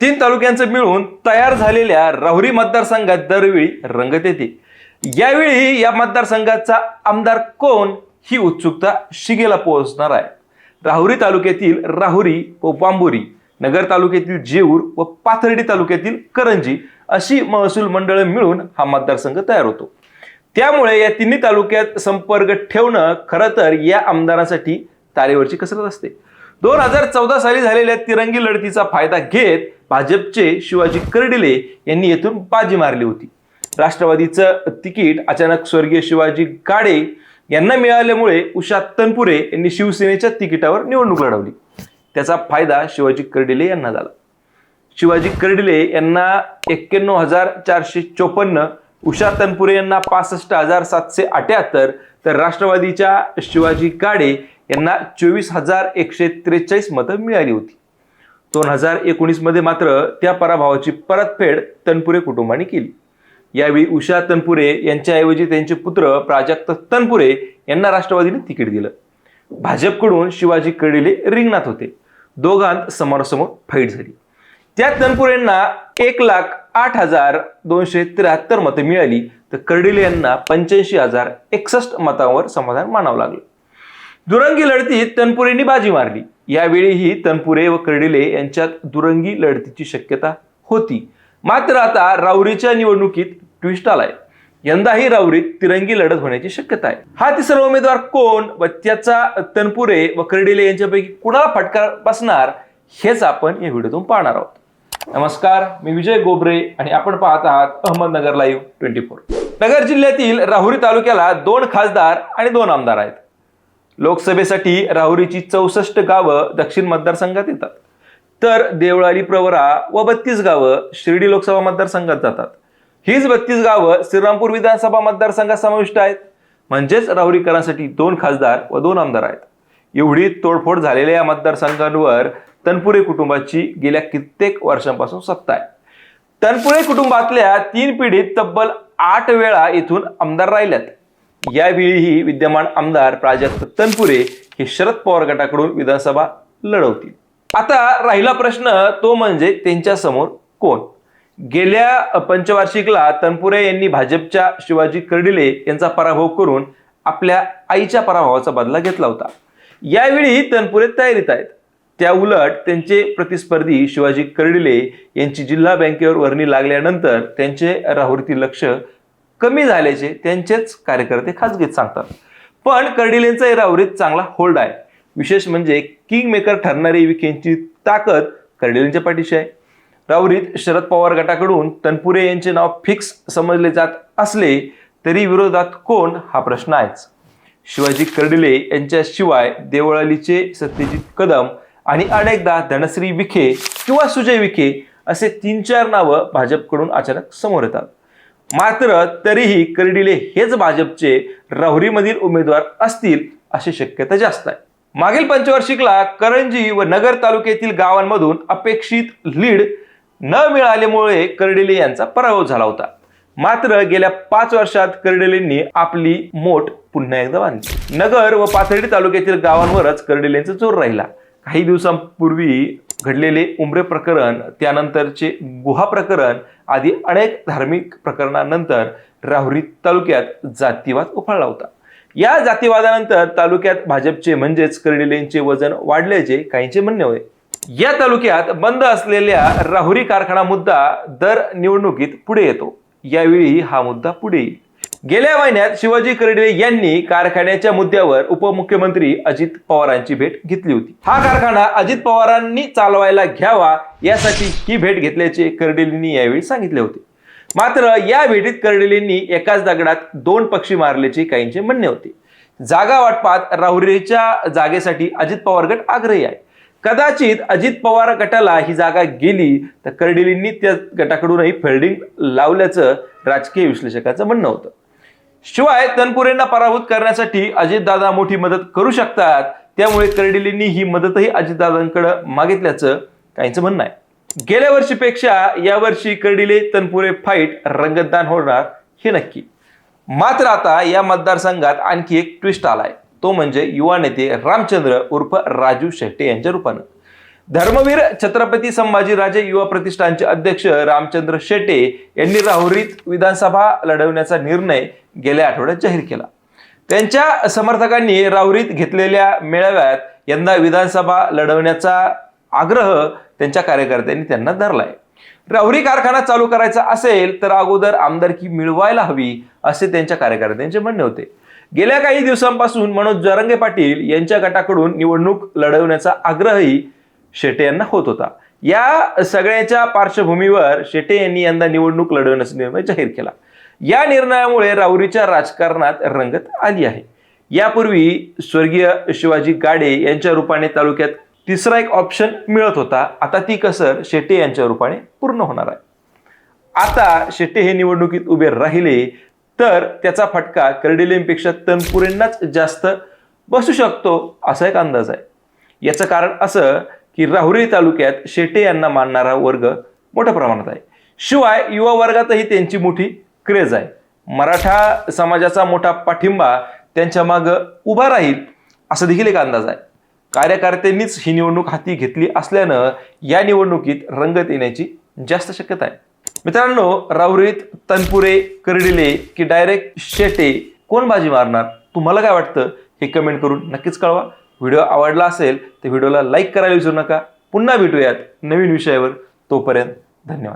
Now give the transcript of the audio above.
तीन तालुक्यांचं मिळून तयार झालेल्या राहुरी मतदारसंघात दरवेळी रंगत येते. यावेळी या मतदारसंघाचा आमदार कोण ही उत्सुकता शिगेला पोहोचणार आहे. राहुरी तालुक्यातील राहुरी व बांबोरी नगर तालुक्यातील जेऊर व पाथर्डी तालुक्यातील करंजी अशी महसूल मंडळं मिळून हा मतदारसंघ तयार होतो. त्यामुळे या तिन्ही तालुक्यात संपर्क ठेवणं खरं तर या आमदारांसाठी तारेवरची कसरत असते. दोन हजार चौदा साली झालेल्या तिरंगी लढतीचा फायदा घेत भाजपचे शिवाजी कर्डिले यांनी येथून बाजी मारली होती. राष्ट्रवादीचं तिकीट अचानक स्वर्गीय शिवाजी गाडे यांना मिळाल्यामुळे उषा तनपुरे यांनी शिवसेनेच्या तिकिटावर निवडणूक लढवली. त्याचा फायदा शिवाजी कर्डिले यांना झाला. शिवाजी कर्डिले यांना एक्क्याण्णव हजार चारशे चोपन्न उषा तनपुरे यांना पासष्ट हजार सातशे अठ्याहत्तर तर राष्ट्रवादीच्या शिवाजी गाडे यांना चोवीस हजार एकशे त्रेचाळीस मतं मिळाली होती. दोन हजार एकोणीसमध्ये मात्र त्या पराभवाची परतफेड तनपुरे कुटुंबाने केली. यावेळी उषा तनपुरे यांच्याऐवजी त्यांचे पुत्र प्राजक्त तनपुरे यांना राष्ट्रवादीने तिकीट दिलं. भाजपकडून शिवाजी कर्डिले रिंगणात होते. दोघांत समोरासमोर फाईट झाली. त्या तनपुरेंना एक लाख आठ हजार दोनशे त्र्याहत्तर मतं मिळाली. तर कर्डिले यांना पंच्याऐंशी हजार एकसष्ट मतांवर समाधान मानावं लागलं. दुरंगी लढतीत तनपुरेंनी बाजी मारली. यावेळीही तनपुरे व कर्डिले यांच्यात दुरंगी लढतीची शक्यता होती. मात्र आता राऊरीच्या निवडणुकीत ट्विस्ट आलाय. यंदाही राऊरीत तिरंगी लढत होण्याची शक्यता आहे. हा तिसरा उमेदवार कोण व त्याचा तनपुरे व कर्डिले यांच्यापैकी कुणाला फटकार बसणार हेच आपण या व्हिडिओतून पाहणार आहोत. नमस्कार मी विजय गोबरे आणि आपण पाहत आहात Ahmednagar live twenty four Nagar जिल्ह्यातील राहुरी तालुक्याला दोन खासदार आणि दोन आमदार आहेत. लोकसभेसाठी राहुरीची चौसष्ट गावं दक्षिण मतदारसंघात येतात. तर देवळाली प्रवरा व बत्तीस गावं शिर्डी लोकसभा मतदारसंघात जातात. हीच बत्तीस गावं श्रीरामपूर विधानसभा मतदारसंघात समाविष्ट आहेत. म्हणजेच राहुरीकरांसाठी दोन खासदार व दोन आमदार आहेत. एवढी तोडफोड झालेल्या या मतदारसंघांवर तनपुरे कुटुंबाची गेल्या कित्येक वर्षांपासून सत्ता आहे. तनपुरे कुटुंबातल्या तीन पिढीत तब्बल आठ वेळा इथून आमदार राहिल्यात. यावेळीही विद्यमान आमदार प्राजक्त तनपुरे हे शरद पवार गटाकडून विधानसभा लढवतील. आता राहिला प्रश्न तो म्हणजे त्यांच्यासमोर कोण? गेल्या पंचवार्षिकला तनपुरे यांनी भाजपच्या शिवाजी कर्डिले यांचा पराभव करून आपल्या आईच्या पराभवाचा बदला घेतला होता. यावेळी तनपुरे तयारीत आहेत. त्या उलट त्यांचे प्रतिस्पर्धी शिवाजी कर्डिले यांची जिल्हा बँकेवर वर्णी लागल्यानंतर त्यांचे राहुरीतील लक्ष कमी झाल्याचे त्यांचेच कार्यकर्ते खाजगीत सांगतात. पण कर्डिलेंचा राहुरीत चांगला होल्ड आहे. विशेष म्हणजे किंग मेकर ठरणारी विखेंची ताकद कर्डिलेंच्या पाठीशी आहे. रावरीत शरद पवार गटाकडून तनपुरे यांचे नाव फिक्स समजले जात असले तरी विरोधात कोण? हा प्रश्न आहेच. शिवाजी कर्डिले यांच्याशिवाय देवळालीचे सत्यजित कदम आणि अनेकदा धनश्री विखे किंवा सुजय विखे असे तीन चार नावं भाजपकडून अचानक समोर येतात. मात्र तरीही कर्डिले हेच भाजपचे राहुरीमधील उमेदवार असतील अशी शक्यता जास्त आहे. मागील पंचवार्षिकला करंजी व नगर तालुक्यातील गावांमधून अपेक्षित लीड न मिळाल्यामुळे कर्डिले यांचा पराभव झाला होता. मात्र गेल्या पाच वर्षात कर्डिलेंनी आपली मोठ पुन्हा एकदा बांधली. नगर व पाथर्डी तालुक्यातील गावांवरच कर्डिलेंचा जोर राहिला. काही दिवसांपूर्वी घडलेले उमरे प्रकरण त्यानंतरचे गुहा प्रकरण आदी अनेक धार्मिक प्रकरणानंतर राहुरी तालुक्यात जातीवाद उफाळला होता. या जातीवादानंतर तालुक्यात भाजपचे म्हणजेच कर्डिलेंचे वजन वाढल्याचे काहींचे म्हणणे होते या तालुक्यात बंद असलेल्या राहुरी कारखाना मुद्दा दर निवडणुकीत पुढे येतो. यावेळी हा मुद्दा पुढे येईल. गेल्या महिन्यात शिवाजी कर्डिले यांनी कारखान्याच्या मुद्द्यावर उपमुख्यमंत्री अजित पवारांची भेट घेतली होती. हा कारखाना अजित पवारांनी चालवायला घ्यावा यासाठी ही भेट घेतल्याचे कर्डिलेंनी यावेळी सांगितले होते. मात्र या भेटीत कर्डिलेंनी एकाच दगडात दोन पक्षी मारल्याचे काहींचे म्हणणे होते. जागा वाटपात राहुरीच्या जागेसाठी अजित पवार गट आग्रही आहे. कदाचित अजित पवार गटाला ही जागा गेली तर कर्डिलेंनी त्या गटाकडूनही फिल्डिंग लावल्याचं राजकीय विश्लेषकाचं म्हणणं होतं. शिवाय तनपुरेंना पराभूत करण्यासाठी अजितदादा मोठी मदत करू शकतात. त्यामुळे कर्डिलेंनी ही मदतही अजितदादांकडे मागितल्याचं काहींचं म्हणणं आहे. गेल्या वर्षीपेक्षा यावर्षी कर्डिले तनपुरे फाईट रंगतदान होणार हे नक्की. मात्र आता या मतदारसंघात आणखी एक ट्विस्ट आलाय. तो म्हणजे युवा नेते रामचंद्र उर्फ राजू शेट्टे यांच्या रूपानं. धर्मवीर छत्रपती संभाजीराजे युवा प्रतिष्ठानचे अध्यक्ष रामचंद्र शेटे यांनी राहुरीत विधानसभा लढवण्याचा निर्णय गेल्या आठवड्यात जाहीर केला. त्यांच्या समर्थकांनी राहुरीत घेतलेल्या मेळाव्यात यंदा विधानसभा लढवण्याचा आग्रह त्यांच्या कार्यकर्त्यांनी त्यांना धरलाय. राहुरी कारखाना चालू करायचा असेल तर अगोदर आमदारकी मिळवायला हवी असे त्यांच्या कार्यकर्त्यांचे म्हणणे होते. गेल्या काही दिवसांपासून मनोज जरंगे पाटील यांच्या गटाकडून निवडणूक लढवण्याचा आग्रहही शेटे यांना होत होता. या सगळ्याच्या पार्श्वभूमीवर शेटे यांनी यंदा निवडणूक लढवण्याचा निर्णय जाहीर केला. या निर्णयामुळे राऊरीच्या राजकारणात रंगत आली आहे. यापूर्वी स्वर्गीय शिवाजी गाडे यांच्या रूपाने तालुक्यात तिसरा एक ऑप्शन मिळत होता. आता ती कसर शेटे यांच्या रूपाने पूर्ण होणार आहे. आता शेट्टे हे निवडणुकीत उभे राहिले तर त्याचा फटका कर्डिलेमपेक्षा तनपुरेंनाच जास्त बसू शकतो असा एक अंदाज आहे. याचं कारण असं की राहुरी तालुक्यात शेटे यांना मानणारा वर्ग मोठ्या प्रमाणात आहे. शिवाय युवा वर्गातही त्यांची मोठी क्रेज आहे. मराठा समाजाचा मोठा पाठिंबा त्यांच्या मागं उभा राहील असा देखील एक अंदाज आहे. कार्यकर्त्यांनीच ही निवडणूक हाती घेतली असल्यानं या निवडणुकीत रंगत येण्याची जास्त शक्यता आहे. मित्रांनो राहुरीत तनपुरे करडिले की डायरेक्ट शेटे कोण बाजी मारणार? तुम्हाला काय वाटतं? हे कमेंट करून नक्कीच कळवा. व्हिडिओ आवडला असेल तर व्हिडिओला लाईक करायला विसरू नका. पुन्हा भेटूयात नवीन विषयावर. तोपर्यंत धन्यवाद.